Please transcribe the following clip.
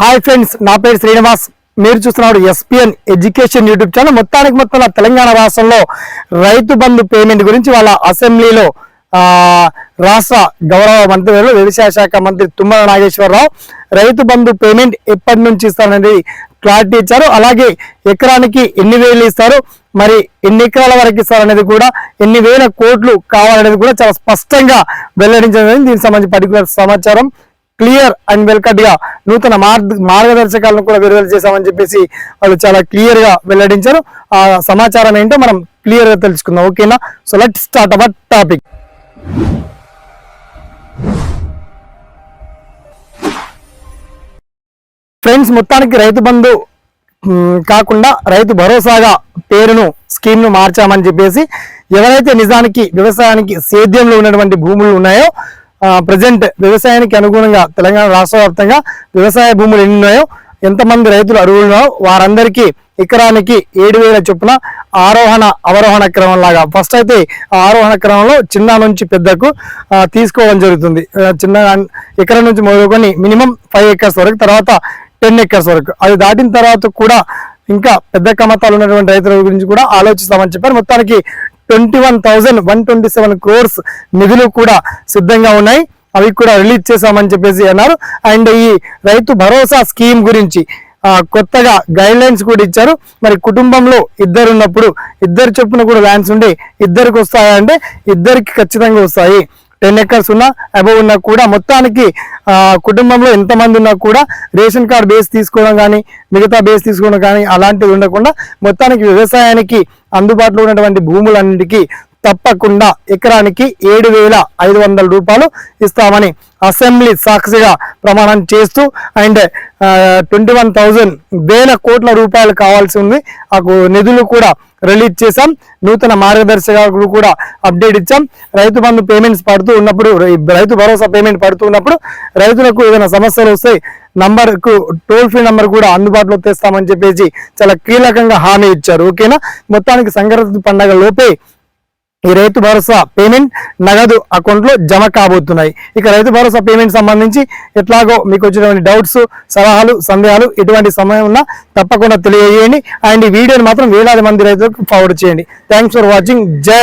Hi friends నా పేరు శ్రీనివాస్. మీరు చూస్తున్నారు ఎస్పిఎన్ ఎడ్యుకేషన్ యూట్యూబ్ ఛానల్ మొత్తానికి మొత్తం తెలంగాణ రాష్ట్రంలో రైతు బంధు పేమెంట్ గురించి వాళ్ళ అసెంబ్లీలో రాష్ట్ర గౌరవ మంత్రులు వ్యవసాయ శాఖ మంత్రి తుమ్మల నాగేశ్వరరావు. రైతు బంధు పేమెంట్ ఎప్పటి నుంచి ఇస్తారనేది క్లారిటీ ఇచ్చారు. అలాగే ఎకరానికి ఎన్ని వేలు ఇస్తారు? మరి ఎన్ని ఎకరాల వరకు ఇస్తారనేది కూడా ఎన్ని వేల కోట్లు కావాలనేది కూడా చాలా స్పష్టంగా వెల్లడించడం దీనికి సంబంధించి పర్టికులర్ సమాచారం క్లియర్ అండ్ వెల్కట్గా నూతన మార్గ మార్గదర్శకాలను కూడా విడుదల చేశామని చెప్పేసి వాళ్ళు చాలా క్లియర్గా వెల్లడించారు. ఆ సమాచారం ఏంటో మనం క్లియర్గా తెలుసుకుందాం. ఓకేనా? So let start our topic. Friends మొత్తానికి రైతు బంధు కాకుండా రైతు భరోసాగా పేరును స్కీమ్ను మార్చామని చెప్పేసి ఎవరైతే నిజానికి వ్యవసాయానికి సేద్యంలో ఉన్నటువంటి భూములు ఉన్నాయో ప్రజెంట్ వ్యవసాయానికి అనుగుణంగా తెలంగాణ రాష్ట్ర వ్యాప్తంగా వ్యవసాయ భూములు ఎన్ని ఉన్నాయో ఎంతమంది రైతులు అరువులు ఉన్నాయో వారందరికీ ఎకరానికి ఏడు వేల చొప్పున ఆరోహణ అవరోహణ క్రమం లాగా. ఫస్ట్ అయితే ఆ ఆరోహణ క్రమంలో చిన్న నుంచి పెద్దకు తీసుకోవడం జరుగుతుంది. చిన్న ఎకరం నుంచి మొదలుకొని మినిమం ఫైవ్ ఎకర్స్ వరకు తర్వాత టెన్ ఎకర్స్ వరకు. అది దాటిన తర్వాత కూడా ఇంకా పెద్ద కమతాలు ఉన్నటువంటి రైతుల గురించి కూడా ఆలోచిస్తామని చెప్పారు. మొత్తానికి twenty one thousand one twenty seven crores నిధులు కూడా సిద్ధంగా ఉన్నాయి. అవి కూడా రిలీజ్ చేశామని చెప్పేసి అన్నారు. అండ్ ఈ రైతు భరోసా స్కీమ్ గురించి కొత్తగా గైడ్ లైన్స్ కూడా ఇచ్చారు. మరి కుటుంబంలో ఇద్దరు ఉన్నప్పుడు ఇద్దరు చొప్పున కూడా ల్యాండ్స్ ఉండి ఇద్దరికి వస్తాయా అంటే ఇద్దరికి ఖచ్చితంగా వస్తాయి. టెన్ ఎకర్స్ ఉన్నా అబవ్ ఉన్నా కూడా మొత్తానికి కుటుంబంలో ఎంతమంది ఉన్నా కూడా రేషన్ కార్డ్ బేస్ తీసుకోవడం కానీ మిగతా బేస్ తీసుకోవడం కానీ అలాంటివి ఉండకుండా మొత్తానికి వ్యవసాయానికి అందుబాటులో ఉన్నటువంటి భూములన్నిటికీ తప్పకుండా ఎకరానికి ఏడు వేల ఐదు వందల రూపాయలు ఇస్తామని అసెంబ్లీ సాక్షిగా ప్రమాణం చేస్తూ అండ్ ట్వంటీ వన్ థౌజండ్ వేల కోట్ల రూపాయలు కావాల్సి ఉంది. ఆ నిధులు కూడా రిలీజ్ చేశాం. నూతన మార్గదర్శకాలు కూడా అప్డేట్ ఇచ్చాం. రైతు బంధు పేమెంట్స్ పడుతూ ఉన్నప్పుడు రైతు భరోసా పేమెంట్ పడుతూ ఉన్నప్పుడు రైతులకు ఏదైనా సమస్యలు వస్తాయి నంబర్కు టోల్ ఫ్రీ నంబర్ కూడా అందుబాటులో తెస్తామని చెప్పేసి చాలా కీలకంగా హామీ ఇచ్చారు. ఓకేనా? మొత్తానికి సంక్రాంతి పండగ లోపే ఈ రైతు భరోసా పేమెంట్ నగదు అకౌంట్లో జమ కాబోతున్నాయి. ఇక రైతు భరోసా పేమెంట్ సంబంధించి ఎట్లాగో మీకు వచ్చినటువంటి డౌట్స్ సలహాలు సందేహాలు ఎటువంటి సమయం ఉన్నా తప్పకుండా తెలియజేయండి. అండ్ ఈ వీడియోని మాత్రం వేలాది మంది రైతులకు ఫార్వర్డ్ చేయండి. థ్యాంక్స్ ఫర్ వాచింగ్ జై